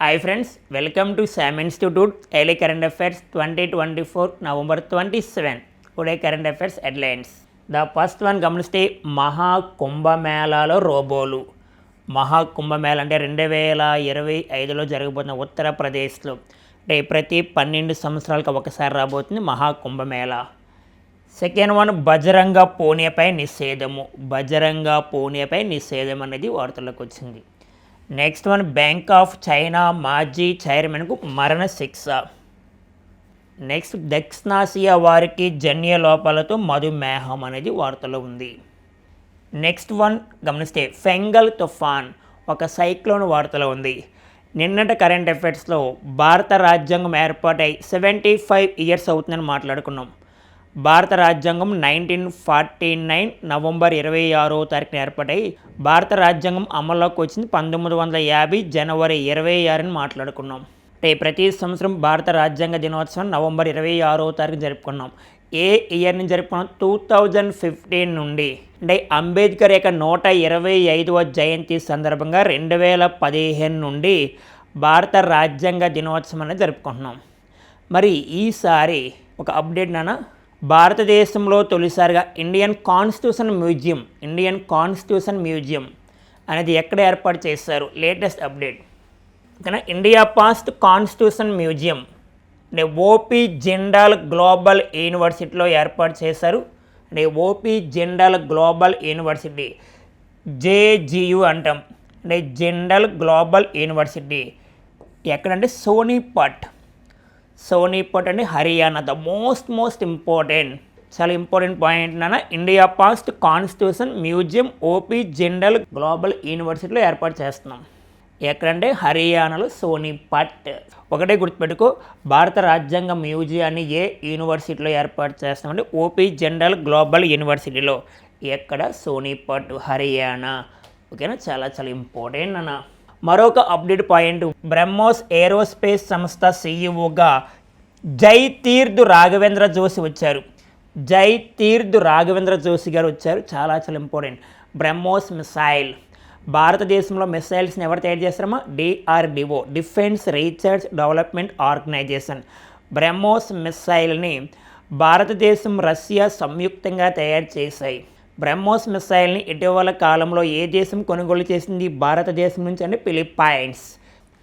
Hi friends welcome to Sam institute daily current affairs twenty twenty four November twenty seven today current affairs headlines the first one గమనిస్తే మహా కుంభమేళాలో రోబోలు. మహా కుంభమేళ అంటే రెండు వేల ఇరవై ఐదులో జరగబోతున్న ఉత్తరప్రదేశ్లో అంటే ప్రతి పన్నెండు సంవత్సరాలకు ఒకసారి రాబోతుంది మహా కుంభమేళ. సెకండ్ వన్ బజరంగ పూణేపై నిషేధము. బజరంగ పూణేపై నిషేధం అనేది వార్తల్లోకి వచ్చింది. Next one bank of China మాజీ చైర్మన్కు మరణ శిక్ష. నెక్స్ట్ దక్షిణాసియా వారికి జన్య లోపాలతో మధుమేహం అనేది వార్తలో ఉంది. నెక్స్ట్ వన్ గమనిస్తే ఫెంగల్ తుఫాన్ ఒక సైక్లోన్ వార్తలో ఉంది. నిన్నటి కరెంట్ అఫైర్స్లో భారత రాజ్యాంగం ఏర్పాటై సెవెంటీ ఫైవ్ ఇయర్స్ అవుతుందని మాట్లాడుకున్నాం. భారత రాజ్యాంగం నైన్టీన్ ఫార్టీ నైన్ నవంబర్ ఇరవై ఆరో తారీఖున ఏర్పడై భారత రాజ్యాంగం అమల్లోకి వచ్చింది పంతొమ్మిది వందల యాభై జనవరి ఇరవై ఆరుని మాట్లాడుకున్నాం. అంటే ప్రతి సంవత్సరం భారత రాజ్యాంగ దినోత్సవం నవంబర్ ఇరవై ఆరో తారీఖు జరుపుకున్నాం. ఏ ఇయర్ నుంచి జరుపుకున్నాం? టూ థౌజండ్ ఫిఫ్టీన్ నుండి. అంటే అంబేద్కర్ యొక్క నూట ఇరవై ఐదవ జయంతి సందర్భంగా రెండు వేల పదిహేను నుండి భారత రాజ్యాంగ దినోత్సవం అనేది జరుపుకుంటున్నాం. మరి ఈసారి ఒక అప్డేట్ నాన్న భారతదేశంలో తొలిసారిగా Indian constitution museum Indian constitution museum అనేది ఎక్కడ ఏర్పాటు చేశారు? Latest update. ఓకేనా? ఇండియా పాస్ట్ కాన్స్టిట్యూషన్ మ్యూజియం అంటే ఓపీ జిండాల్ గ్లోబల్ యూనివర్సిటీలో ఏర్పాటు చేశారు. అంటే OP Jindal global university JGU అంటాం. అంటే జిండల్ గ్లోబల్ యూనివర్సిటీ. ఎక్కడంటే సోనీపట్ సోనీపట్ అంటే Haryana the most most important చాలా ఇంపార్టెంట్ పాయింట్ నాన్న India past constitution museum OP general global యూనివర్సిటీలో ఏర్పాటు చేస్తున్నాం. ఎక్కడంటే హర్యానాలో సోనీపట్ ఒకటే గుర్తుపెట్టుకో భారత రాజ్యాంగ మ్యూజియాన్ని ఏ యూనివర్సిటీలో ఏర్పాటు చేస్తామంటే ఓపీ జనరల్ గ్లోబల్ యూనివర్సిటీలో ఎక్కడ? సోనీపట్ హర్యానా ఓకేనా? చాలా చాలా ఇంపార్టెంట్ అన్న మరొక అప్డేట్ పాయింట్. బ్రహ్మోస్ ఏరోస్పేస్ సంస్థ సీఈఓగా జై తీర్థు రాఘవేంద్ర జోషి వచ్చారు. జై తీర్థు రాఘవేంద్ర జోషి గారు వచ్చారు. చాలా చాలా ఇంపార్టెంట్. బ్రహ్మోస్ మిసైల్. భారతదేశంలో మిసైల్స్ని ఎవరు తయారు చేస్తారమ్మా? DRDO defence research development organisation. BrahMos మిసైల్ని భారతదేశం రష్యా సంయుక్తంగా తయారు చేశాయి. బ్రహ్మోస్ మిసైల్ని ఇటీవల కాలంలో ఏ దేశం కొనుగోలు చేసింది? భారతదేశం నుంచి అంటే ఫిలిప్పైన్స్.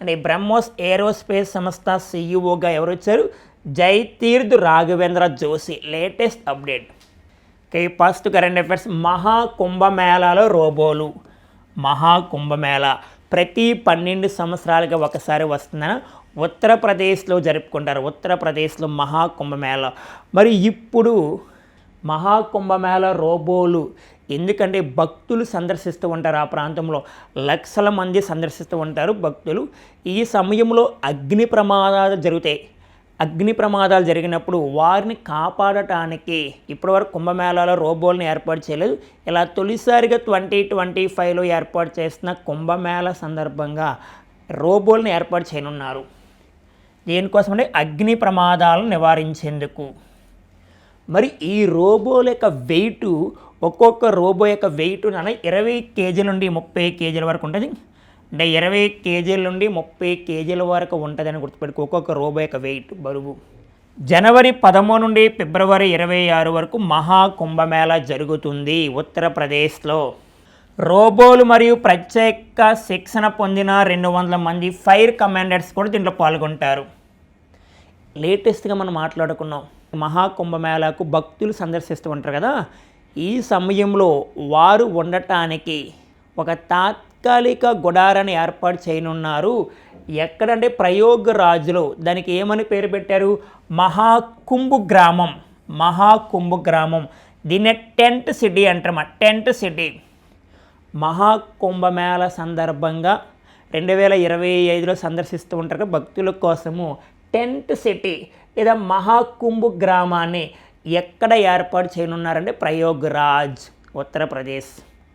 అంటే బ్రహ్మోస్ ఏరోస్పేస్ సంస్థ సీఈఓగా ఎవరు వచ్చారు Jaitirth Raghavendra Joshi. Latest update. Okay first current affairs. Maha కుంభమేళాలో రోబోలు. మహా కుంభమేళ ప్రతి పన్నెండు సంవత్సరాలుగా ఒకసారి వస్తుందని. ఉత్తరప్రదేశ్లో జరుపుకుంటారు. ఉత్తరప్రదేశ్లో మహా కుంభమేళ మరి ఇప్పుడు మహాకుంభమేళ రోబోలు. ఎందుకంటే భక్తులు సందర్శిస్తూ ఉంటారు ఆ ప్రాంతంలో. లక్షల మంది సందర్శిస్తూ ఉంటారు భక్తులు. ఈ సమయంలో అగ్ని ప్రమాదాలు జరుగుతాయి. అగ్ని ప్రమాదాలు జరిగినప్పుడు వారిని కాపాడటానికి ఇప్పటివరకు కుంభమేళాలో రోబోల్ని ఏర్పాటు చేయలేదు. ఇలా తొలిసారిగా ట్వంటీ ట్వంటీ ఫైవ్లో ఏర్పాటు చేసిన కుంభమేళ సందర్భంగా రోబోల్ని ఏర్పాటు చేయనున్నారు. దేనికోసమంటే అగ్ని ప్రమాదాలను నివారించేందుకు. మరి ఈ రోబోల యొక్క వెయిట్ ఒక్కొక్క రోబో యొక్క వెయిట్ నాన్న ఇరవై కేజీల నుండి ముప్పై కేజీల వరకు ఉంటుంది. అంటే ఇరవై కేజీల నుండి ముప్పై కేజీల వరకు ఉంటుందని గుర్తుపెట్టుకో. ఒక్కొక్క రోబో యొక్క వెయిట్ బరువు. జనవరి పదమూడు నుండి ఫిబ్రవరి ఇరవై ఆరు వరకు మహా కుంభమేళ జరుగుతుంది ఉత్తరప్రదేశ్లో. రోబోలు మరియు ప్రత్యేక శిక్షణ పొందిన రెండు వందల మంది ఫైర్ కమాండర్స్ కూడా దీంట్లో పాల్గొంటారు. లేటెస్ట్గా మనం మాట్లాడుకున్నాం. మహాకుంభమేళాకు భక్తులు సందర్శిస్తూ ఉంటారు కదా. ఈ సమయంలో వారు ఉండటానికి ఒక తాత్కాలిక గుడారాన్ని ఏర్పాటు చేయనున్నారు. ఎక్కడంటే ప్రయోగ రాజులో దానికి ఏమని పేరు పెట్టారు? మహాకుంభు గ్రామం. మహాకుంభు గ్రామం. దీన్ని టెంట్ సిటీ అంటారన్నమాట టెంట్ సిటీ. మహాకుంభమేళ సందర్భంగా రెండు వేల ఇరవై ఐదులో సందర్శిస్తూ ఉంటారు కదా, భక్తుల కోసము. Tent city. లేదా మహాకుంభు గ్రామాన్ని ఎక్కడ ఏర్పాటు చేయనున్నారంటే ప్రయోగ్రాజ్ ఉత్తరప్రదేశ్.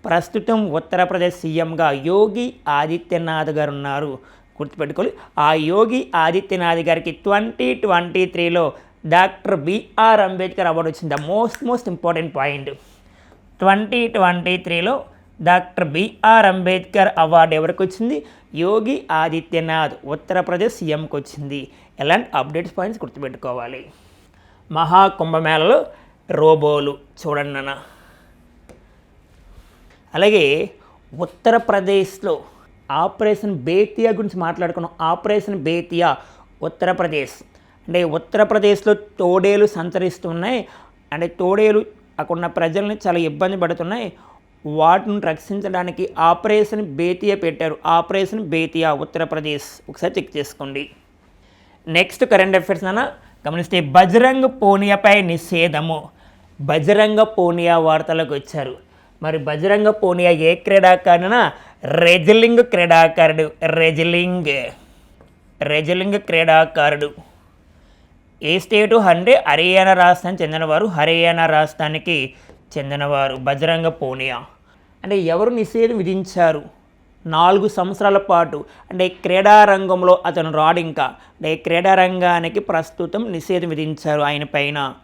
ప్రస్తుతం ఉత్తరప్రదేశ్ సీఎంగా యోగి ఆదిత్యనాథ్ గారు ఉన్నారు గుర్తుపెట్టుకోవాలి ఆ యోగి ఆదిత్యనాథ్ గారికి ట్వంటీ ట్వంటీ త్రీలో doctor B R Ambedkar award వచ్చింది. The most most important point. Twenty twenty త్రీలో doctor B R Ambedkar award ఎవరికి వచ్చింది? యోగి ఆదిత్యనాథ్ ఉత్తరప్రదేశ్ సీఎంకి వచ్చింది. ఎలాంటి అప్డేట్స్ పాయింట్స్ గుర్తుపెట్టుకోవాలి? మహాకుంభమేళలో రోబోలు చూడండి అన్న అలాగే ఉత్తరప్రదేశ్లో ఆపరేషన్ బేతియా గురించి మాట్లాడుకున్నాం. ఆపరేషన్ బేతియా ఉత్తరప్రదేశ్. అంటే ఉత్తరప్రదేశ్లో తోడేలు సంచరిస్తున్నాయి. అంటే తోడేలు అక్కడ ఉన్న ప్రజల్ని చాలా ఇబ్బంది పడుతున్నాయి. వాటిని రక్షించడానికి ఆపరేషన్ బేతియా పెట్టారు. ఆపరేషన్ బేతియా ఉత్తరప్రదేశ్. ఒకసారి చెక్ చేసుకోండి. నెక్స్ట్ కరెంట్ అఫైర్స్ అన్న గమనిస్తే బజరంగ్ పోనియాపై నిషేధము. బజరంగ పోనియా వార్తలకు వచ్చారు. మరి బజరంగ పోనియా ఏ క్రీడాకారునా రెజిలింగ్ క్రీడాకారుడు రెజిలింగ్ రెజిలింగ్ క్రీడాకారుడు. ఏ స్టేటు? అంటే హర్యానా రాష్ట్రానికి చెందినవారు హర్యానా రాష్ట్రానికి చెందినవారు బజరంగ పోనియా. అంటే ఎవరు నిషేధం విధించారు? నాలుగు సంవత్సరాల పాటు అంటే క్రీడారంగంలో అతను రాడు ఇంకా. అంటే క్రీడారంగానికి ప్రస్తుతం నిషేధం విధించారు ఆయన పైన.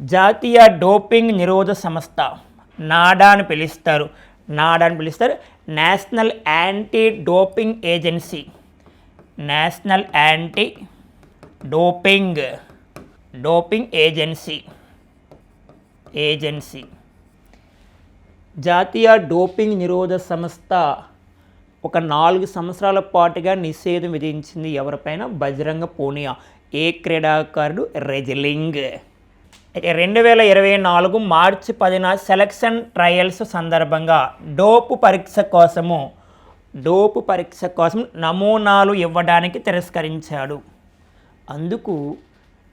జాతీయ డోపింగ్ నిరోధ సంస్థ నాడా అని పిలుస్తారు. నాడా అని పిలుస్తారు. National anti doping agency. National anti doping doping agency agency. జాతీయ డోపింగ్ నిరోధ సంస్థ ఒక నాలుగు సంవత్సరాల పాటుగా నిషేధం విధించింది ఎవరిపైన? బజరంగ పూనియా. ఏ క్రీడాకారుడు? రెజిలింగ్. అయితే రెండు వేల ఇరవై నాలుగు మార్చి పదిన సెలక్షన్ ట్రయల్స్ సందర్భంగా డోపు పరీక్ష కోసము డోపు పరీక్ష కోసం నమూనాలు ఇవ్వడానికి తిరస్కరించాడు. అందుకు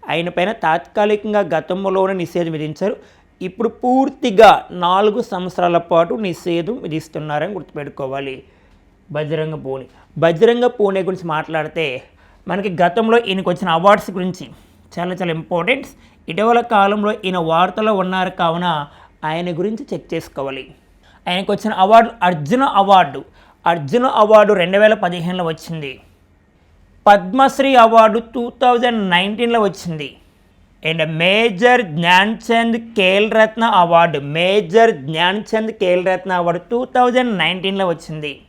ఆయన పైన తాత్కాలికంగా గతంలోనే నిషేధం విధించారు. ఇప్పుడు పూర్తిగా నాలుగు సంవత్సరాల పాటు నిషేధం విధిస్తున్నారని గుర్తుపెట్టుకోవాలి. బజరంగ పూణె బజరంగ పూణె గురించి మాట్లాడితే మనకి గతంలో ఈయనకు వచ్చిన అవార్డ్స్ గురించి చాలా చాలా ఇంపార్టెంట్ ఇటీవల కాలంలో ఈయన వార్తలో ఉన్నారు కావున ఆయన గురించి చెక్ చేసుకోవాలి. ఆయనకు వచ్చిన award Arjuna award. Arjuna award రెండు వేల పదిహేనులో వచ్చింది. పద్మశ్రీ అవార్డు టూ థౌజండ్ నైన్టీన్లో వచ్చింది. And major Dhyan Chand Ratna award. Major Dhyan Chand Ratna award two thousand నైన్టీన్లో వచ్చింది.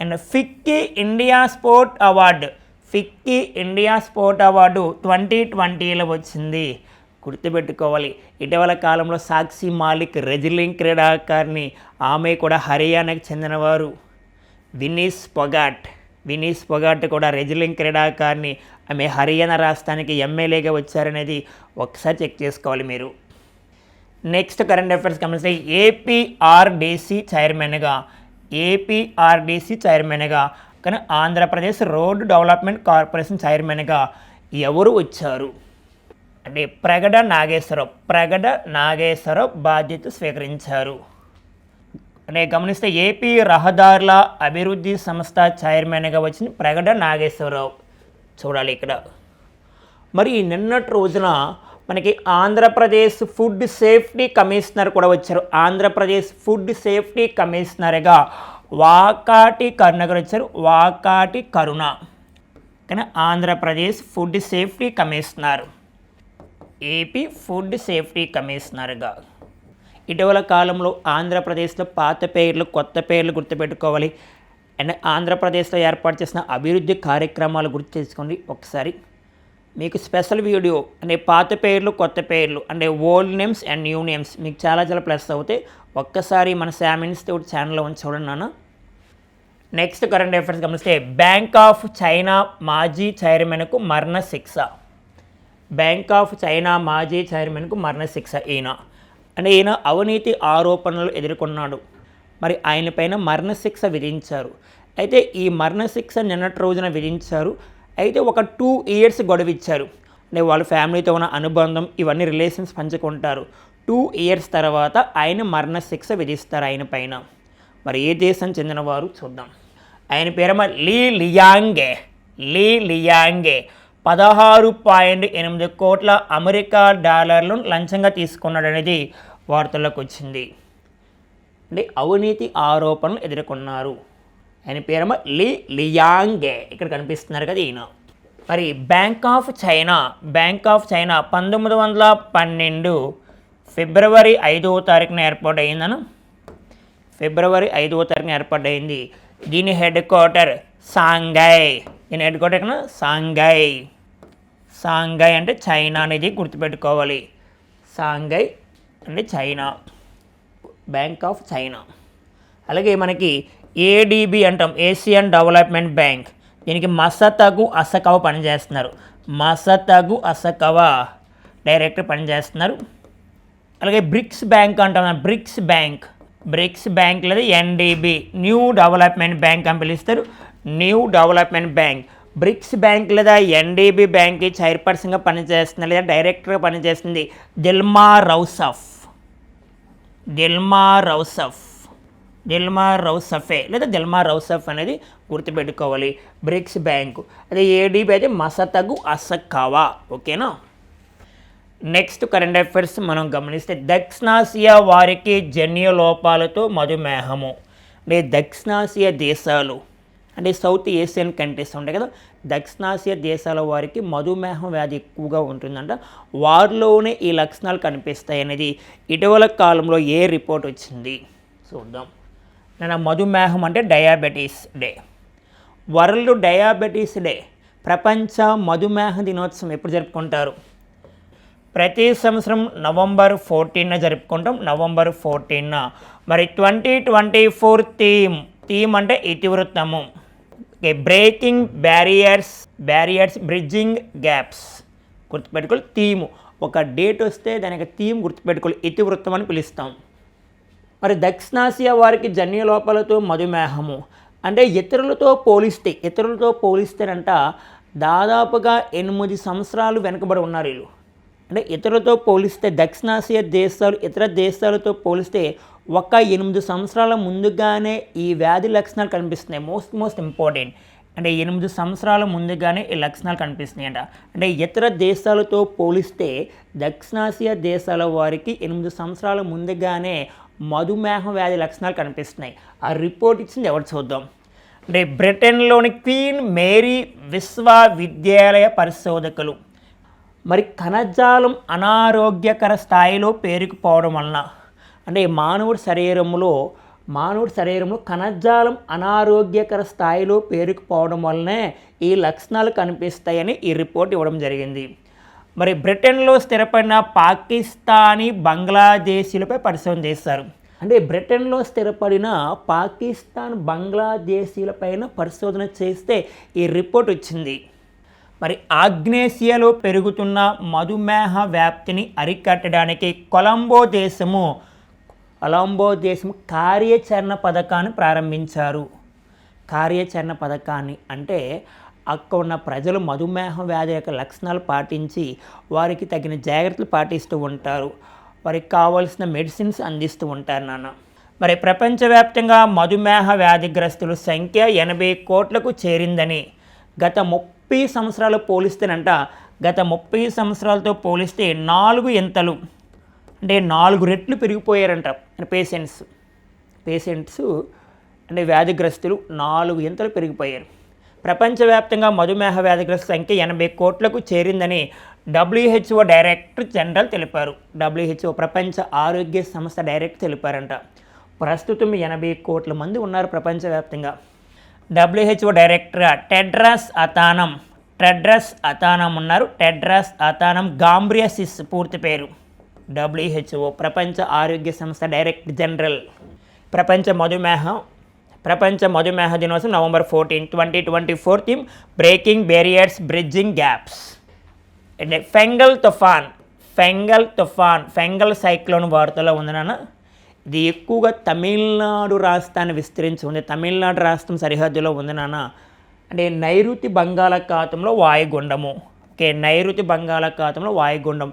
And FICCI India sport award. FICCI India sport award twenty ట్వంటీలో వచ్చింది. గుర్తుపెట్టుకోవాలి. ఇటీవల కాలంలో సాక్షి మాలిక్ రెజిలింగ్ క్రీడాకారిణి ఆమె కూడా హర్యానాకు చెందినవారు. వినీస్ పొగాట్. వినీస్ పొగాట్ కూడా రెజిలింగ్ క్రీడాకారిణి. ఆమె హర్యానా రాష్ట్రానికి ఎమ్మెల్యేగా వచ్చారనేది ఒకసారి చెక్ చేసుకోవాలి మీరు. నెక్స్ట్ కరెంట్ అఫైర్స్ గమనిస్తే ఏపీఆర్డీసీ చైర్మన్గా ఏపీఆర్డీసీ చైర్మన్గా. కానీ ఆంధ్రప్రదేశ్ రోడ్డు డెవలప్మెంట్ కార్పొరేషన్ చైర్మన్గా ఎవరు వచ్చారు? అంటే ప్రగడ నాగేశ్వరరావు. ప్రగడ నాగేశ్వరరావు బాధ్యత స్వీకరించారు. అంటే గమనిస్తే ఏపీ రహదారుల అభివృద్ధి సంస్థ చైర్మన్గా వచ్చింది ప్రగడ నాగేశ్వరరావు. చూడాలి ఇక్కడ. మరి నిన్నటి రోజున మనకి ఆంధ్రప్రదేశ్ ఫుడ్ సేఫ్టీ కమిషనర్ కూడా వచ్చారు. ఆంధ్రప్రదేశ్ ఫుడ్ సేఫ్టీ కమిషనర్గా వాకాటి కరుణ గారు వచ్చారు. వాకాటి కరుణ. కానీ Andhra Pradesh food safety commissioner. AP food safety కమిషనర్గా. ఇటీవల కాలంలో ఆంధ్రప్రదేశ్లో పాత పేర్లు కొత్త పేర్లు గుర్తుపెట్టుకోవాలి. అండ్ ఆంధ్రప్రదేశ్లో ఏర్పాటు చేసిన అభివృద్ధి కార్యక్రమాలు గుర్తు చేసుకోండి. ఒకసారి మీకు స్పెషల్ వీడియో అంటే పాత పేర్లు కొత్త పేర్లు అంటే old names and new names మీకు చాలా చాలా ప్లస్ అవుతాయి. ఒక్కసారి మన శామ్ ఇన్స్టిట్యూట్ ఛానల్లో ఉంచి చూడండి నాన్న. నెక్స్ట్ కరెంట్ అఫైర్స్ గమనిస్తే బ్యాంక్ ఆఫ్ చైనా మాజీ చైర్మన్కు మరణ శిక్ష. బ్యాంక్ ఆఫ్ చైనా మాజీ చైర్మన్కు మరణశిక్ష ఈయన. అంటే ఈయన అవినీతి ఆరోపణలు ఎదుర్కొన్నాడు. మరి ఆయన పైన మరణశిక్ష విధించారు. అయితే ఈ మరణశిక్ష నిన్నటి రోజున విధించారు. అయితే ఒక టూ ఇయర్స్ గొడవ ఇచ్చారు అంటే వాళ్ళ ఫ్యామిలీతో ఉన్న అనుబంధం ఇవన్నీ రిలేషన్స్ పంచుకుంటారు. టూ ఇయర్స్ తర్వాత ఆయన మరణశిక్ష విధిస్తారు ఆయన పైన. మరి ఏ దేశం చెందినవారు చూద్దాం. ఆయన పేరమ లీ లియాంగే. లీ లియాంగే. పదహారు పాయింట్ ఎనిమిది కోట్ల అమెరికా డాలర్లను లంచంగా తీసుకున్నాడనేది వార్తల్లోకి వచ్చింది. అంటే అవినీతి ఆరోపణలు ఎదుర్కొన్నారు. ఆయన పేరమ లీ లియాంగే. ఇక్కడ కనిపిస్తున్నారు కదా ఈయన. మరి bank of China bank of China పంతొమ్మిది వందల పన్నెండు ఫిబ్రవరి ఐదవ తారీఖున ఏర్పాటు ఫిబ్రవరి ఐదవ తారీఖున ఏర్పాటైంది. దీని హెడ్ క్వార్టర్ సాంఘై దీని హెడ్ క్వార్టర్ ఎక్కడ సాంఘై సాంఘై అంటే చైనా అనేది గుర్తుపెట్టుకోవాలి. సాంఘై అంటే చైనా బ్యాంక్ ఆఫ్ చైనా అలాగే మనకి ఏడిబి అంటాం ఏషియన్ డెవలప్మెంట్ బ్యాంక్ దీనికి మసతగు అసకవ పనిచేస్తున్నారు. మసతగు అసకవ డైరెక్టర్ పనిచేస్తున్నారు. అలాగే బ్రిక్స్ బ్యాంక్ అంటాం బ్రిక్స్ బ్యాంక్. బ్రిక్స్ బ్యాంక్ లేదా ఎన్డీబీ న్యూ డెవలప్మెంట్ బ్యాంక్ అని పిలుస్తారు. New development bank BRICS bank లేదా ఎన్డీబీ బ్యాంక్కి చైర్పర్సన్గా పనిచేస్తుంది లేదా డైరెక్టర్గా పనిచేస్తుంది Dilma Rousseff. Dilma Rousseff. Dilma రౌసఫే లేదా దిల్మా రౌసఫ్ అనేది గుర్తుపెట్టుకోవాలి. Bricks bank. అదే ఏడీబీ అయితే మసతగు అసక్కవా ఓకేనా? నెక్స్ట్ కరెంట్ అఫైర్స్ మనం గమనిస్తే దక్షిణాసియా వారికి జన్యు లోపాలతో మధుమేహము. అంటే దక్షిణాసియా దేశాలు అంటే సౌత్ ఏషియన్ కంట్రీస్ ఉంటాయి కదా దక్షిణాసియా దేశాల వారికి మధుమేహం వ్యాధి ఎక్కువగా ఉంటుందంట. వారిలోనే ఈ లక్షణాలు కనిపిస్తాయి అనేది ఇటీవల కాలంలో ఏ రిపోర్ట్ వచ్చింది? చూద్దాం. నేను మధుమేహం అంటే diabetes day. World diabetes day. ప్రపంచ మధుమేహ దినోత్సవం ఎప్పుడు జరుపుకుంటారు? ప్రతి సంవత్సరం నవంబర్ ఫోర్టీన్న జరుపుకుంటాం. నవంబర్ ఫోర్టీన్న. మరి twenty twenty four theme. Theme అంటే ఇతివృత్తము. Okay breaking barriers barriers bridging gaps. గుర్తుపెట్టుకోవాలి థీము. ఒక డేట్ వస్తే దానికి థీమ్ గుర్తుపెట్టుకోవాలి ఇతివృత్తం అని పిలుస్తాం. మరి దక్షిణాసియా వారికి జన్యు లోపాలతో మధుమేహము. అంటే ఇతరులతో పోలిస్తే ఇతరులతో పోలిస్తేనంట దాదాపుగా ఎనిమిది సంవత్సరాలు వెనుకబడి ఉన్నారు వీళ్ళు. అంటే ఇతరులతో పోలిస్తే దక్షిణాసియా దేశాలు ఇతర దేశాలతో పోలిస్తే ఒక ఎనిమిది సంవత్సరాల ముందుగానే ఈ వ్యాధి లక్షణాలు కనిపిస్తున్నాయి. Most most important. అంటే ఎనిమిది సంవత్సరాల ముందుగానే ఈ లక్షణాలు కనిపిస్తున్నాయి అంట అంటే ఇతర దేశాలతో పోలిస్తే దక్షిణాసియా దేశాల వారికి ఎనిమిది సంవత్సరాల ముందుగానే మధుమేహం వ్యాధి లక్షణాలు కనిపిస్తున్నాయి. ఆ రిపోర్ట్ ఇచ్చింది ఎవరు చూద్దాం. అంటే బ్రిటన్లోని క్వీన్ మేరీ విశ్వవిద్యాలయ పరిశోధకులు. మరి కణజాలం అనారోగ్యకర స్థాయిలో పేరుకుపోవడం వలన అంటే మానవుడి శరీరంలో మానవుడి శరీరంలో కణజాలం అనారోగ్యకర స్థాయిలో పేరుకుపోవడం వల్లనే ఈ లక్షణాలు కనిపిస్తాయని ఈ రిపోర్ట్ ఇవ్వడం జరిగింది. మరి బ్రిటన్లో స్థిరపడిన పాకిస్తానీ బంగ్లాదేశీలపై పరిశోధన చేస్తారు. అంటే బ్రిటన్లో స్థిరపడిన పాకిస్తాన్ బంగ్లాదేశీలపైన పరిశోధన చేస్తే ఈ రిపోర్ట్ వచ్చింది. మరి ఆగ్నేసియాలో పెరుగుతున్న మధుమేహ వ్యాప్తిని అరికట్టడానికి కొలంబో దేశము కొలంబో దేశం కార్యాచరణ పథకాన్ని ప్రారంభించారు. కార్యాచరణ పథకాన్ని అంటే అక్కడ ఉన్న ప్రజలు మధుమేహ వ్యాధి యొక్క లక్షణాలు పాటించి వారికి తగిన జాగ్రత్తలు పాటిస్తూ ఉంటారు. వారికి కావాల్సిన మెడిసిన్స్ అందిస్తూ ఉంటారు నాన్న. మరి ప్రపంచవ్యాప్తంగా మధుమేహ వ్యాధిగ్రస్తుల సంఖ్య ఎనభై కోట్లకు చేరిందని గత ముప్పై సంవత్సరాలు పోలిస్తేనంట గత ముప్పై సంవత్సరాలతో పోలిస్తే నాలుగు ఎంతలు అంటే నాలుగు రెట్లు పెరిగిపోయారంట పేషెంట్స్. పేషెంట్స్ అంటే వ్యాధిగ్రస్తులు నాలుగు ఎంతలు పెరిగిపోయారు. ప్రపంచవ్యాప్తంగా మధుమేహ వ్యాధిగ్రస్తుల సంఖ్య ఎనభై కోట్లకు చేరిందని డబ్ల్యూహెచ్ఓ డైరెక్టర్ జనరల్ తెలిపారు. డబ్ల్యూహెచ్ఓ ప్రపంచ ఆరోగ్య సంస్థ డైరెక్టర్ తెలిపారంట. ప్రస్తుతం ఎనభై కోట్ల మంది ఉన్నారు ప్రపంచవ్యాప్తంగా. WHO director Tedros Adhanom Tedros Adhanom ఉన్నారు. టెడ్రాస్ అతానం గాంబ్రియాసిస్ పూర్తి పేరు. డబ్ల్యూహెచ్ఓ ప్రపంచ ఆరోగ్య సంస్థ డైరెక్టర్ జనరల్. ప్రపంచ మధుమేహం ప్రపంచ మధుమేహ దినోత్సవం November fourteen twenty twenty four theme breaking barriers bridging gaps and Fengal తుఫాన్ ఫెంగల్ తుఫాన్ ఫెంగల్ సైక్లోన్ వార్తలో ఉంది నాన్న. ఇది ఎక్కువగా తమిళనాడు రాష్ట్రాన్ని విస్తరించి ఉంది తమిళనాడు రాష్ట్రం సరిహద్దులో ఉంది నాన్న. అంటే నైరుతి బంగాళాఖాతంలో వాయుగుండము. ఓకే నైరుతి బంగాళాఖాతంలో వాయుగుండం.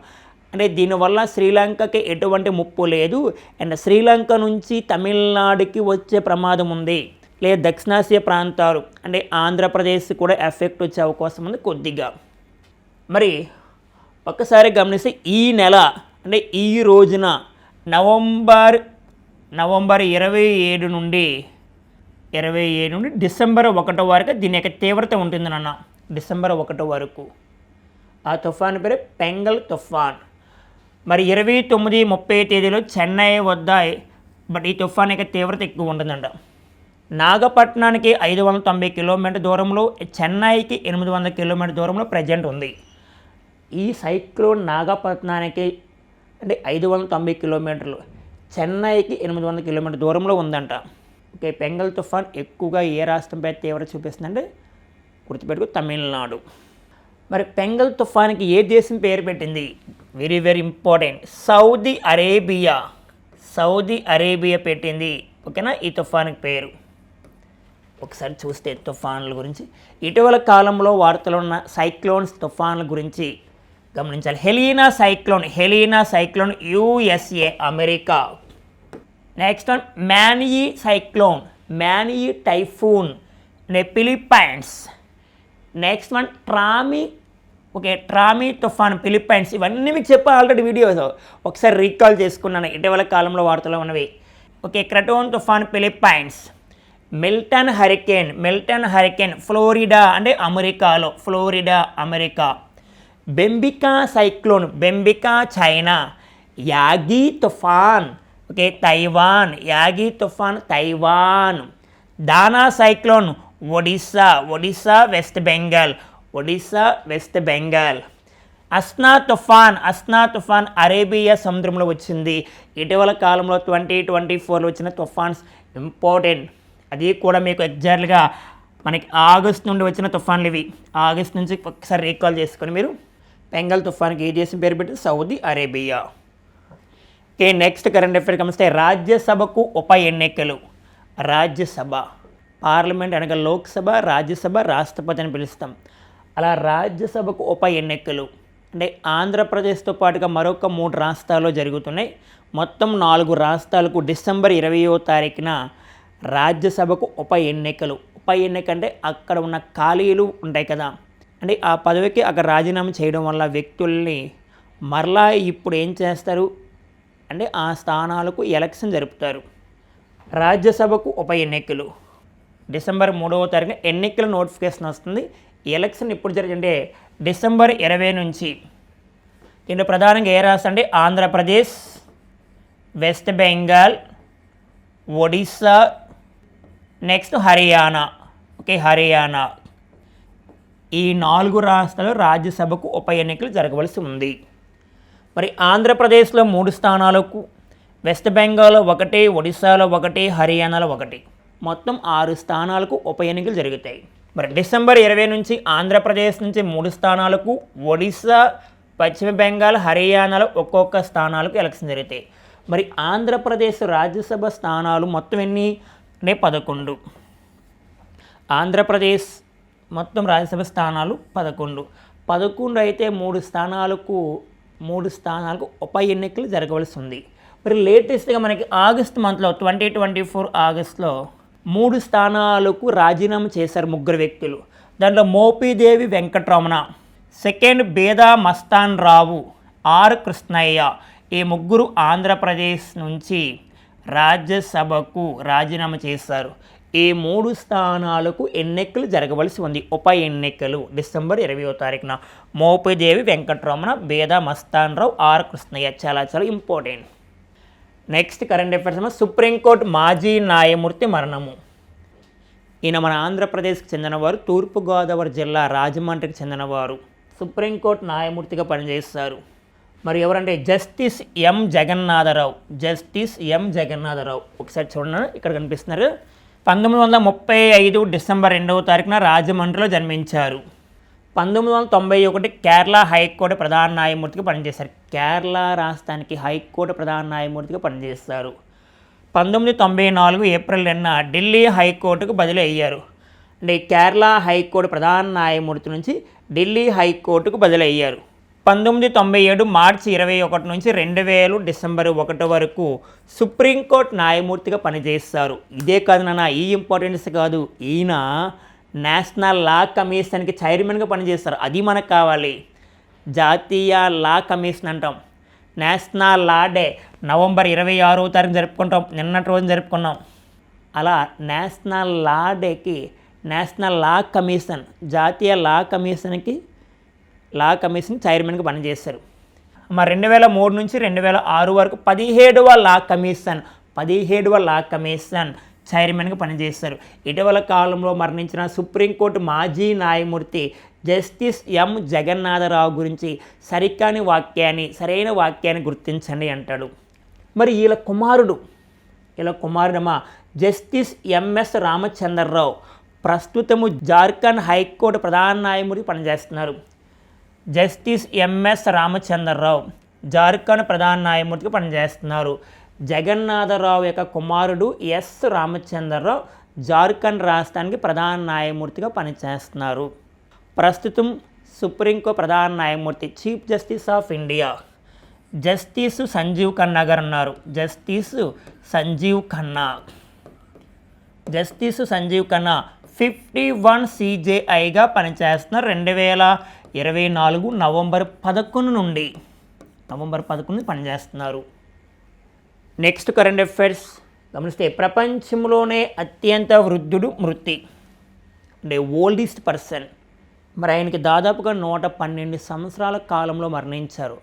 అంటే దీనివల్ల శ్రీలంకకి ఎటువంటి ముప్పు లేదు. అండ్ శ్రీలంక నుంచి తమిళనాడుకి వచ్చే ప్రమాదం ఉంది. లేదా దక్షిణాసియా ప్రాంతాలు అంటే ఆంధ్రప్రదేశ్ కూడా ఎఫెక్ట్ వచ్చే అవకాశం ఉంది కొద్దిగా. మరి ఒక్కసారి గమనిస్తే ఈ నెల అంటే ఈ రోజున నవంబర్ నవంబర్ ఇరవై ఏడు నుండి ఇరవై ఏడు నుండి డిసెంబర్ ఒకటో వరకు దీని యొక్క తీవ్రత ఉంటుంది నాన్న డిసెంబర్ ఒకటో వరకు. ఆ తుఫాన్ పేరు పెంగల్ తుఫాన్. మరి ఇరవై తొమ్మిది ముప్పై తేదీలో చెన్నై వద్ద బట్ ఈ తుఫాన్ యొక్క తీవ్రత ఎక్కువ ఉంటుందంట. నాగపట్నానికి ఐదు వందల తొంభై కిలోమీటర్ దూరంలో చెన్నైకి ఎనిమిది వందల కిలోమీటర్ దూరంలో ప్రజెంట్ ఉంది. ఈ సైక్లోన్ నాగపట్నానికి అంటే ఐదు వందల తొంభై కిలోమీటర్లు చెన్నైకి ఎనిమిది వందల కిలోమీటర్ దూరంలో ఉందంట. ఓకే పెంగల్ తుఫాన్ ఎక్కువగా ఏ రాష్ట్రంపై తీవ్రత చూపిస్తుందంటే గుర్తుపెట్టుకు తమిళనాడు. మరి పెంగల్ తుఫాన్కి ఏ దేశం పేరు పెట్టింది? Very very important Saudi Arabia Saudi Arabia పెట్టింది. ఓకేనా? ఈ తుఫాన్కి పేరు. ఒకసారి చూస్తే తుఫాన్ల గురించి. ఇటీవల కాలంలో వార్తలు ఉన్న సైక్లోన్స్ తుఫాన్ల గురించి గమనించాలి. Helene cyclone Helene cyclone USA America. Next one Manyi cyclone Manyi typhoon Philippines. Next one Trami okay Trami తుఫాన్ ఫిలిప్పైన్స్ ఇవన్నీ మీకు చెప్పా ఆల్రెడీ వీడియోస్. ఒకసారి రీకాల్ చేసుకున్నాను ఇటీవల కాలంలో వార్తలు ఉన్నవి. ఓకే క్రటోన్ తుఫాన్ Philippines. Milton hurricane Milton hurricane Florida అంటే అమెరికాలో Florida America. Bebinca cyclone Bebinca China. Yagi తుఫాన్ ఓకే తైవాన్. యాగి తుఫాన్ Taiwan. Dana cyclone Odisha Odisha West Bengal. Odisha West Bengal. Asna తుఫాన్ అస్నా తుఫాన్ అరేబియా సముద్రంలో వచ్చింది. ఇటీవల కాలంలో ట్వంటీ ట్వంటీ ఫోర్లో వచ్చిన తుఫాన్స్ ఇంపార్టెంట్. అది కూడా మీకు ఎగ్జాక్ట్గా మనకి ఆగస్ట్ నుండి వచ్చిన తుఫాన్లు ఇవి. ఆగస్ట్ నుంచి ఒకసారి రీకాల్ చేసుకొని మీరు బెంగాల్ తుఫాన్కి ఏ దేశం పేరు పెట్టి Saudi Arabia. Okay next current affair వస్తే రాజ్యసభకు ఉప ఎన్నికలు. రాజ్యసభ. పార్లమెంట్ అనగా లోక్సభ రాజ్యసభ రాష్ట్రపతి అని పిలుస్తాం. అలా రాజ్యసభకు ఉప ఎన్నికలు అంటే ఆంధ్రప్రదేశ్తో పాటుగా మరొక మూడు రాష్ట్రాల్లో జరుగుతున్నాయి. మొత్తం నాలుగు రాష్ట్రాలకు డిసెంబర్ ఇరవయో తారీఖున రాజ్యసభకు ఉప ఎన్నికలు. ఉప ఎన్నిక అంటే అక్కడ ఉన్న ఖాళీలు ఉంటాయి కదా. అంటే ఆ పదవికి అక్కడ రాజీనామా చేయడం వల్ల వ్యక్తుల్ని మరలా ఇప్పుడు ఏం చేస్తారు? అంటే ఆ స్థానాలకు ఎలక్షన్ జరుపుతారు. రాజ్యసభకు ఉప ఎన్నికలు. డిసెంబర్ మూడవ తారీఖున ఎన్నికల నోటిఫికేషన్ వస్తుంది. ఎలక్షన్ ఎప్పుడు జరిగిందంటే డిసెంబర్ ఇరవై నుంచి. దీంట్లో ప్రధానంగా ఏ రాష్ట్రం అంటే ఆంధ్రప్రదేశ్ వెస్ట్ బెంగాల్ ఒడిస్సా నెక్స్ట్ హర్యానా. ఓకే హర్యానా. ఈ నాలుగు రాష్ట్రాలు రాజ్యసభకు ఉప ఎన్నికలు జరగవలసి ఉంది. మరి ఆంధ్రప్రదేశ్లో మూడు స్థానాలకు వెస్ట్ బెంగాల్లో ఒకటి ఒడిశాలో ఒకటి హర్యానాలో ఒకటి. మొత్తం ఆరు స్థానాలకు ఉప ఎన్నికలు జరుగుతాయి. మరి డిసెంబర్ ఇరవై నుంచి ఆంధ్రప్రదేశ్ నుంచి మూడు స్థానాలకు ఒడిశా పశ్చిమ బెంగాల్ హర్యానాలో ఒక్కొక్క స్థానాలకు ఎలక్షన్ జరుగుతాయి మరి ఆంధ్రప్రదేశ్ రాజ్యసభ స్థానాలు మొత్తం ఎన్ని? అంటే పదకొండు. ఆంధ్రప్రదేశ్ మొత్తం రాజ్యసభ స్థానాలు పదకొండు. పదకొండు అయితే మూడు స్థానాలకు మూడు స్థానాలకు ఉప ఎన్నికలు జరగవలసి ఉంది. మరి లేటెస్ట్గా మనకి ఆగస్ట్ మంత్లో ట్వంటీ ట్వంటీ ఫోర్ ఆగస్ట్లో మూడు స్థానాలకు రాజీనామా చేశారు ముగ్గురు వ్యక్తులు. దాంట్లో మోపిదేవి వెంకటరమణ సెకండ్ బేదా మస్తాన్ రావు ఆర్ కృష్ణయ్య. ఈ ముగ్గురు ఆంధ్రప్రదేశ్ నుంచి రాజ్యసభకు రాజీనామా చేశారు. ఈ మూడు స్థానాలకు ఎన్నికలు జరగవలసి ఉంది. ఉప ఎన్నికలు డిసెంబర్ ఇరవయో తారీఖున. మోపిదేవి వెంకటరమణ బేద మస్తాన్ రావు ఆర్ కృష్ణయ్య చాలా చాలా important. Next current affairs supreme court మాజీ న్యాయమూర్తి మరణము. ఈయన మన ఆంధ్రప్రదేశ్కి చెందినవారు తూర్పుగోదావరి జిల్లా రాజమండ్రికి చెందినవారు. సుప్రీంకోర్టు న్యాయమూర్తిగా పనిచేస్తారు మరి ఎవరంటే justice M Jagannatha Rao. Justice M Jagannatha Rao. ఒకసారి చూడండి ఇక్కడ కనిపిస్తున్నారు. పంతొమ్మిది వందల ముప్పై ఐదు డిసెంబర్ రెండవ తారీఖున రాజమండ్రిలో జన్మించారు. పంతొమ్మిది వందల తొంభై ఒకటి కేరళ హైకోర్టు ప్రధాన న్యాయమూర్తిగా పనిచేశారు. కేరళ రాష్ట్రానికి హైకోర్టు ప్రధాన న్యాయమూర్తిగా పనిచేస్తారు పంతొమ్మిది తొంభై నాలుగు ఏప్రిల్ నిన్న ఢిల్లీ హైకోర్టుకు బదిలీ అయ్యారు అంటే కేరళ హైకోర్టు ప్రధాన న్యాయమూర్తి నుంచి ఢిల్లీ హైకోర్టుకు బదిలీ అయ్యారు పంతొమ్మిది తొంభై ఏడు మార్చి ఇరవై ఒకటి నుంచి రెండు వేలు డిసెంబర్ ఒకటి వరకు సుప్రీంకోర్టు న్యాయమూర్తిగా పనిచేస్తారు ఇదే కాదు నాన్న ఈ ఇంపార్టెన్స్ కాదు. ఈయన నేషనల్ లా కమిషన్కి చైర్మన్గా పనిచేస్తారు. అది మనకు కావాలి. జాతీయ లా కమిషన్ అంటాం. నేషనల్ లా డే నవంబర్ ఇరవై ఆరో తారీఖు జరుపుకుంటాం. నిన్నటి రోజు జరుపుకున్నాం. అలా నేషనల్ లా డేకి నేషనల్ లా కమిషన్ జాతీయ లా కమిషన్కి లా కమిషన్ చైర్మన్గా పనిచేస్తారు. మరి రెండు వేల మూడు నుంచి రెండు వేల ఆరు వరకు పదిహేడవ లా కమిషన్ పదిహేడవ లా కమిషన్ చైర్మన్గా పనిచేస్తారు. ఇటీవల కాలంలో మరణించిన సుప్రీంకోర్టు మాజీ న్యాయమూర్తి జస్టిస్ ఎం. జగన్నాథరావు గురించి సరికాని వాక్యాన్ని సరైన వాక్యాన్ని గుర్తించండి అంటాడు. మరి వీళ్ళ కుమారుడు వీళ్ళ కుమారుడమా జస్టిస్ ఎంఎస్ రామచంద్రరావు ప్రస్తుతము జార్ఖండ్ హైకోర్టు ప్రధాన న్యాయమూర్తి పనిచేస్తున్నారు. జస్టిస్ ఎంఎస్ రామచంద్రరావు జార్ఖండ్ ప్రధాన న్యాయమూర్తిగా పనిచేస్తున్నారు. జగన్నాథరావు యొక్క కుమారుడు ఎస్ రామచంద్రరావు జార్ఖండ్ రాష్ట్రానికి ప్రధాన న్యాయమూర్తిగా పనిచేస్తున్నారు. ప్రస్తుతం సుప్రీంకోర్టు ప్రధాన న్యాయమూర్తి chief justice of India justice Sanjiv Khanna గారు ఉన్నారు justice Sanjiv Khanna. Justice Sanjiv Khanna fifty one సిజేఐగా పనిచేస్తున్నారు రెండు వేల ఇరవై నాలుగు నవంబర్ పదకొండు నుండి. నవంబర్ పదకొండు పనిచేస్తున్నారు. నెక్స్ట్ కరెంట్ అఫైర్స్ గమనిస్తే ప్రపంచంలోనే అత్యంత వృద్ధుడు మృతి. అంటే ఓల్డెస్ట్ పర్సన్ మరి ఆయనకి దాదాపుగా నూట పన్నెండు సంవత్సరాల కాలంలో మరణించారు.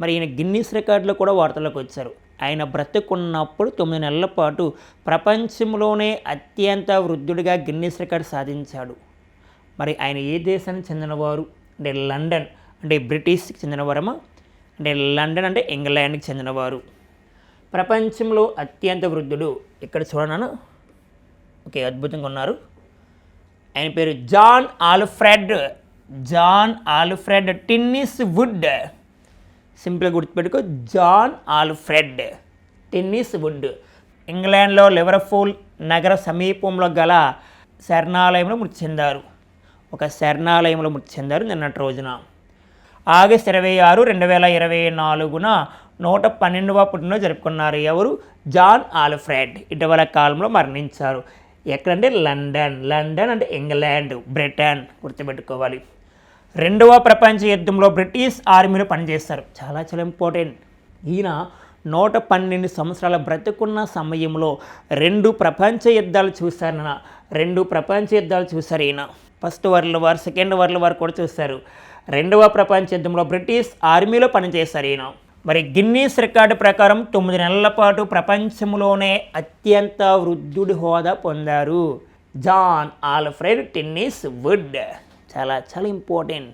మరి ఈయన గిన్నీస్ రికార్డులో కూడా వార్తలకు వచ్చారు. ఆయన బ్రతుకున్నప్పుడు తొమ్మిది నెలల పాటు ప్రపంచంలోనే అత్యంత వృద్ధుడిగా గిన్నీస్ రికార్డు సాధించాడు. మరి ఆయన ఏ దేశానికి చెందినవారు? అంటే లండన్ అంటే బ్రిటిష్కి చెందినవారమా? అంటే లండన్ అంటే ఇంగ్లాండ్కి చెందినవారు. ప్రపంచంలో అత్యంత వృద్ధుడు ఇక్కడ చూడనాను ఓకే అద్భుతంగా ఉన్నారు. ఆయన పేరు John Alfred. John Alfred Tinniswood. సింపుల్గా గుర్తుపెట్టుకో జాన్ ఆల్ఫ్రెడ్ టెన్నిస్ వుడ్. ఇంగ్లాండ్లో లివర్పూల్ నగర సమీపంలో గల శరణాలయంలో మృతి చెందారు. ఒక శరణాలయంలో మృతి చెందారు నిన్నటి రోజున. ఆగస్ట్ ఇరవై ఆరు రెండు వేల ఇరవై నాలుగున నూట పన్నెండవ పుట్టినరోజు జరుపుకున్నారు. ఎవరు? John Alfred. ఇటీవల కాలంలో మరణించారు. ఎక్కడంటే లండన్. లండన్ అంటే ఇంగ్లాండ్ బ్రిటన్ గుర్తుపెట్టుకోవాలి. రెండవ ప్రపంచ యుద్ధంలో బ్రిటిష్ ఆర్మీలో పనిచేస్తారు చాలా చాలా ఇంపార్టెంట్. ఈయన నూట పన్నెండు సంవత్సరాల బ్రతుకున్న సమయంలో రెండు ప్రపంచ యుద్ధాలు చూశారు రెండు ప్రపంచ యుద్ధాలు చూశారు ఈయన. First world war second world war కూడా చూశారు. రెండవ ప్రపంచ యుద్ధంలో బ్రిటిష్ ఆర్మీలో పనిచేశారు ఈయన. మరి గిన్నీస్ రికార్డు ప్రకారం తొమ్మిది నెలల పాటు ప్రపంచంలోనే అత్యంత వృద్ధుడి హోదా పొందారు. John Alfred Tinniswood. చాలా చాలా ఇంపార్టెంట్.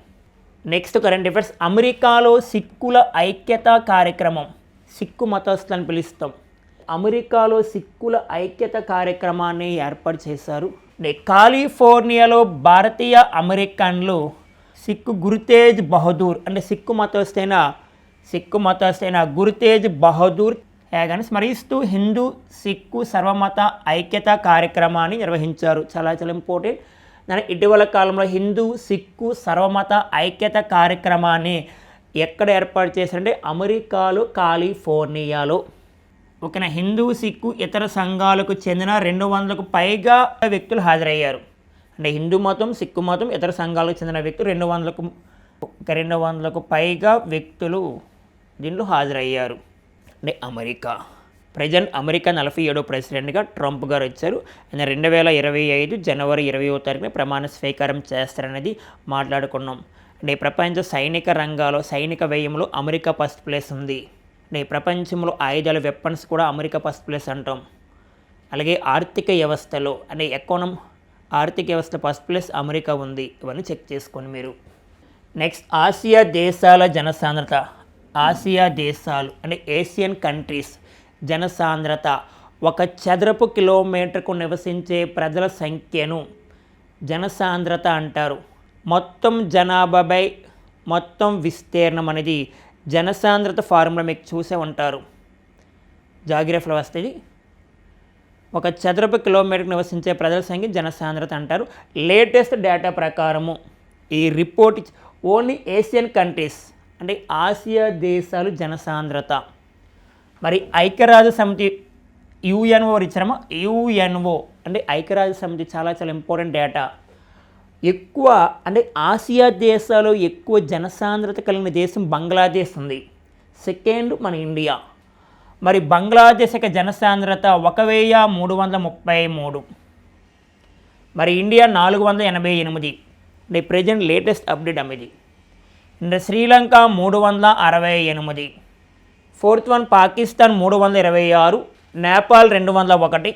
Next current affairs. అమెరికాలో సిక్కుల ఐక్యత కార్యక్రమం. సిక్కు మతస్థులను పిలుస్తాం. అమెరికాలో సిక్కుల ఐక్యత కార్యక్రమాన్ని ఏర్పాటు చేశారు. కాలిఫోర్నియాలో భారతీయ అమెరికన్లు సిక్కు గురుతేజ్ బహదూర్ అంటే సిక్కు మతస్థైన సిక్కు మతస్థైన గురుతేజ్ బహదూర్ యాగాన్ని స్మరిస్తూ హిందూ సిక్కు సర్వమత ఐక్యత కార్యక్రమాన్ని నిర్వహించారు. చాలా చాలా ఇంపార్టెంట్ దాని ఇటీవల కాలంలో హిందూ సిక్కు సర్వమత ఐక్యత కార్యక్రమాన్ని ఎక్కడ ఏర్పాటు చేశారంటే అమెరికాలో కాలిఫోర్నియాలో. ఓకేనా? హిందూ సిక్కు ఇతర సంఘాలకు చెందిన రెండు వందలకు పైగా వ్యక్తులు హాజరయ్యారు. అంటే హిందూ మతం సిక్కు మతం ఇతర సంఘాలకు చెందిన వ్యక్తులు రెండు వందలకు ఒక రెండు వందలకు పైగా వ్యక్తులు దీంట్లో హాజరయ్యారు. అంటే అమెరికా. ప్రజెంట్ అమెరికా నలభై ఏడో ప్రెసిడెంట్గా ట్రంప్ గారు వచ్చారు. ఆయన రెండు వేల ఇరవై ఐదు జనవరి ఇరవయో తారీఖున ప్రమాణ స్వీకారం చేస్తారనేది మాట్లాడుకున్నాం. అంటే ప్రపంచ సైనిక రంగాల్లో సైనిక వ్యయంలో అమెరికా ఫస్ట్ ప్లేస్ ఉంది. అంటే ప్రపంచంలో ఆయుధాల వెపన్స్ కూడా అమెరికా ఫస్ట్ ప్లేస్ అంటాం. అలాగే ఆర్థిక వ్యవస్థలో అంటే ఎకోనం ఆర్థిక వ్యవస్థ ఫస్ట్ ప్లేస్ అమెరికా ఉంది. ఇవన్నీ చెక్ చేసుకోండి మీరు. నెక్స్ట్ ఆసియా దేశాల జనసాంద్రత. ఆసియా దేశాలు అంటే ఏషియన్ కంట్రీస్ జనసాంద్రత ఒక చదరపు కిలోమీటర్కు నివసించే ప్రజల సంఖ్యను జనసాంద్రత అంటారు. మొత్తం జనాభాపై మొత్తం విస్తీర్ణం అనేది జనసాంద్రత ఫార్ములా మీకు చూసే ఉంటారు. జాగ్రఫీలో వస్తుంది ఒక చదరపు కిలోమీటర్కి నివసించే ప్రజల సంఖ్య జనసాంద్రత అంటారు. లేటెస్ట్ డేటా ప్రకారము ఈ రిపోర్ట్ ఓన్లీ ఏషియన్ కంట్రీస్ అంటే ఆసియా దేశాలు జనసాంద్రత. మరి ఐక్యరాజ్య సమితి యుఎన్ఓ ఇచ్చారమా యుఎన్ఓ. అంటే ఐక్యరాజ్య సమితి చాలా చాలా ఇంపార్టెంట్ డేటా ఎక్కువ అంటే ఆసియా దేశాలు ఎక్కువ జనసాంద్రత కలిగిన దేశం బంగ్లాదేశ్ ఉంది. సెకండ్ మన ఇండియా. మరి బంగ్లాదేశ్ యొక్క జనసాంద్రత ఒక వెయ్యి మూడు వందల ముప్పై మూడు. మరి ఇండియా నాలుగు వందల ఎనభై ఎనిమిది. అంటే ప్రజెంట్ లేటెస్ట్ అప్డేట్ అమ్మిది. శ్రీలంక మూడు వందల అరవై ఎనిమిది ఫోర్త్ వన్ పాకిస్తాన్ మూడు వందల ఇరవై ఆరు నేపాల్ రెండు వందల ఒకటి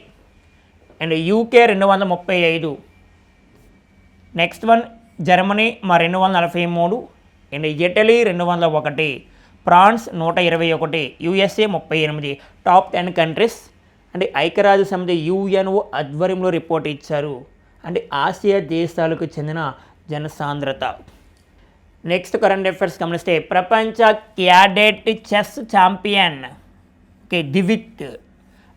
అండ్ యూకే రెండు వందల ముప్పై ఐదు నెక్స్ట్ వన్ జర్మనీ మా రెండు వందల నలభై మూడు అండ్ ఇటలీ రెండు వందల ఒకటి ఫ్రాన్స్ నూట ఇరవై ఒకటి యుఎస్ఏ ముప్పై ఎనిమిది టాప్ టెన్ కంట్రీస్ అంటే ఐక్యరాజ్య సమితి యుఎన్ఓ ఆధ్వర్యంలో రిపోర్ట్ ఇచ్చారు అంటే ఆసియా దేశాలకు చెందిన జనసాంద్రత నెక్స్ట్ కరెంట్ అఫైర్స్ గమనిస్తే ప్రపంచ cadet chess champion okay Divith.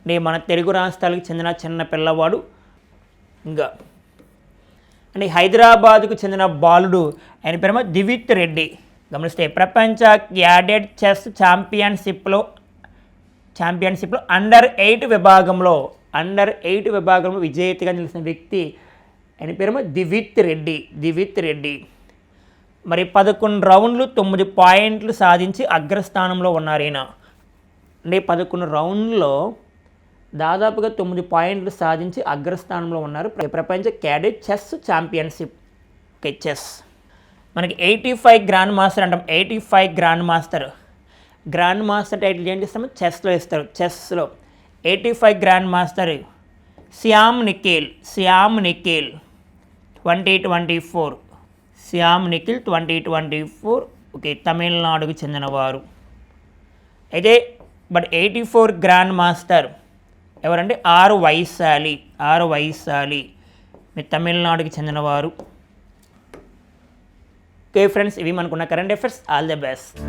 అంటే మన తెలుగు రాష్ట్రాలకు చెందిన చిన్న పిల్లవాడు. ఇంకా అంటే హైదరాబాద్కు చెందిన బాలుడు. ఆయన పేరు దివిత్ రెడ్డి. గమనిస్తే ప్రపంచ క్యాడెట్ చెస్ ఛాంపియన్షిప్లో ఛాంపియన్షిప్లో అండర్ ఎయిట్ విభాగంలో అండర్ ఎయిట్ విభాగంలో విజేతగా నిలిచిన వ్యక్తి. ఆయన పేరు దివిత్ రెడ్డి. దివిత్ రెడ్డి. మరి పదకొండు రౌండ్లు తొమ్మిది పాయింట్లు సాధించి అగ్రస్థానంలో ఉన్నారు ఈయన. అంటే పదకొండు రౌండ్లో దాదాపుగా తొమ్మిది పాయింట్లు సాధించి అగ్రస్థానంలో ఉన్నారు ప్రపంచ cadet chess championship okay chess. మనకి ఎయిటీ ఫైవ్ గ్రాండ్ మాస్టర్ అంటాం. Eighty five grand master. Grand master title ఏం చేస్తాము చెస్లో ఇస్తారు చెస్లో. Eighty five grand master Shyam Nikhil. Shyam Nikhil. Twenty twenty four. Shyam Nikhil twenty twenty four. Okay తమిళనాడుకు చెందినవారు. అయితే but eighty four grand master ఎవరంటే R Vaishali. ఆరు వైశాలి. మీ తమిళనాడుకి చెందినవారు. ఓకే ఫ్రెండ్స్ ఇవి మనకున్న current affairs. All the best.